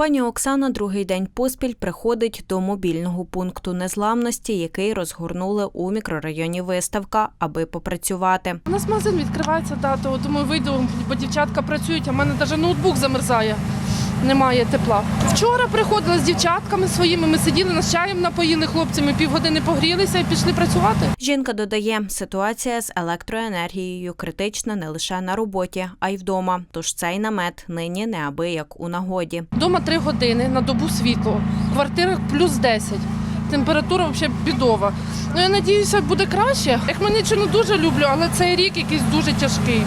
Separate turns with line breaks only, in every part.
Пані Оксана другий день поспіль приходить до мобільного пункту незламності, який розгорнули у мікрорайоні Виставка, аби попрацювати.
У нас магазин відкривається, дату, тому вийду, бо дівчатка працюють, а в мене навіть ноутбук замерзає. Немає тепла. Вчора приходила з дівчатками своїми. Ми сиділи нас чаєм напоїли хлопцями, півгодини погрілися і пішли працювати.
Жінка додає, ситуація з електроенергією критична не лише на роботі, а й вдома. Тож цей намет нині неабияк у нагоді.
Дома три години на добу світло. В квартирах плюс 10. Температура взагалі бідова. Ну я надіюся, буде краще. Я Хмельниччину дуже люблю, але цей рік якийсь дуже тяжкий.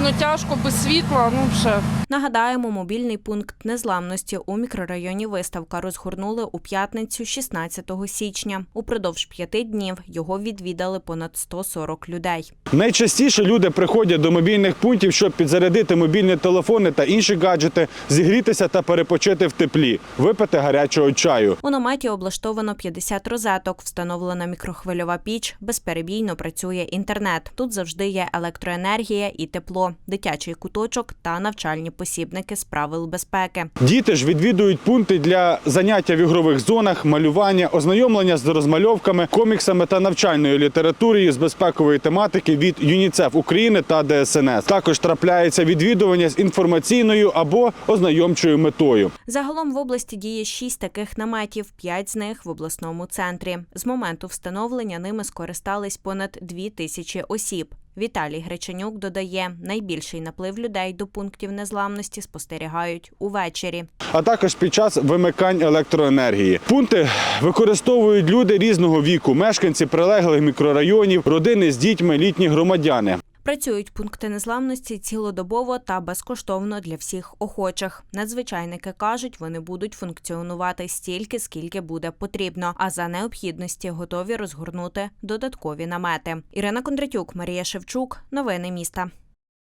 Холодно, тяжко, без світла. Ну вже.
Нагадаємо, мобільний пункт незламності у мікрорайоні Виставка розгорнули у п'ятницю, 16 січня. Упродовж п'яти днів його відвідали понад 140 людей.
Найчастіше люди приходять до мобільних пунктів, щоб підзарядити мобільні телефони та інші гаджети, зігрітися та перепочити в теплі, випити гарячого чаю.
У наметі облаштовано 50 розеток, встановлена мікрохвильова піч, безперебійно працює інтернет. Тут завжди є електроенергія і тепло, дитячий куточок та навчальні посібники з правил безпеки.
Діти ж відвідують пункти для заняття в ігрових зонах, малювання, ознайомлення з розмальовками, коміксами та навчальною літературою з безпекової тематики від ЮНІЦЕФ України та ДСНС. Також трапляється відвідування з інформаційною або ознайомчою метою.
Загалом в області діє шість таких наметів, п'ять з них в обласному центрі. З моменту встановлення ними скористались понад дві тисячі осіб. Віталій Гречанюк додає, найбільший наплив людей до пунктів незламності спостерігають увечері.
а також під час вимикань електроенергії. Пункти використовують люди різного віку, мешканці прилеглих мікрорайонів, родини з дітьми, літні громадяни.
Працюють пункти незламності цілодобово та безкоштовно для всіх охочих. Надзвичайники кажуть, вони будуть функціонувати стільки, скільки буде потрібно. А за необхідності готові розгорнути додаткові намети. Ірина Кондратюк, Марія Шевчук, новини міста.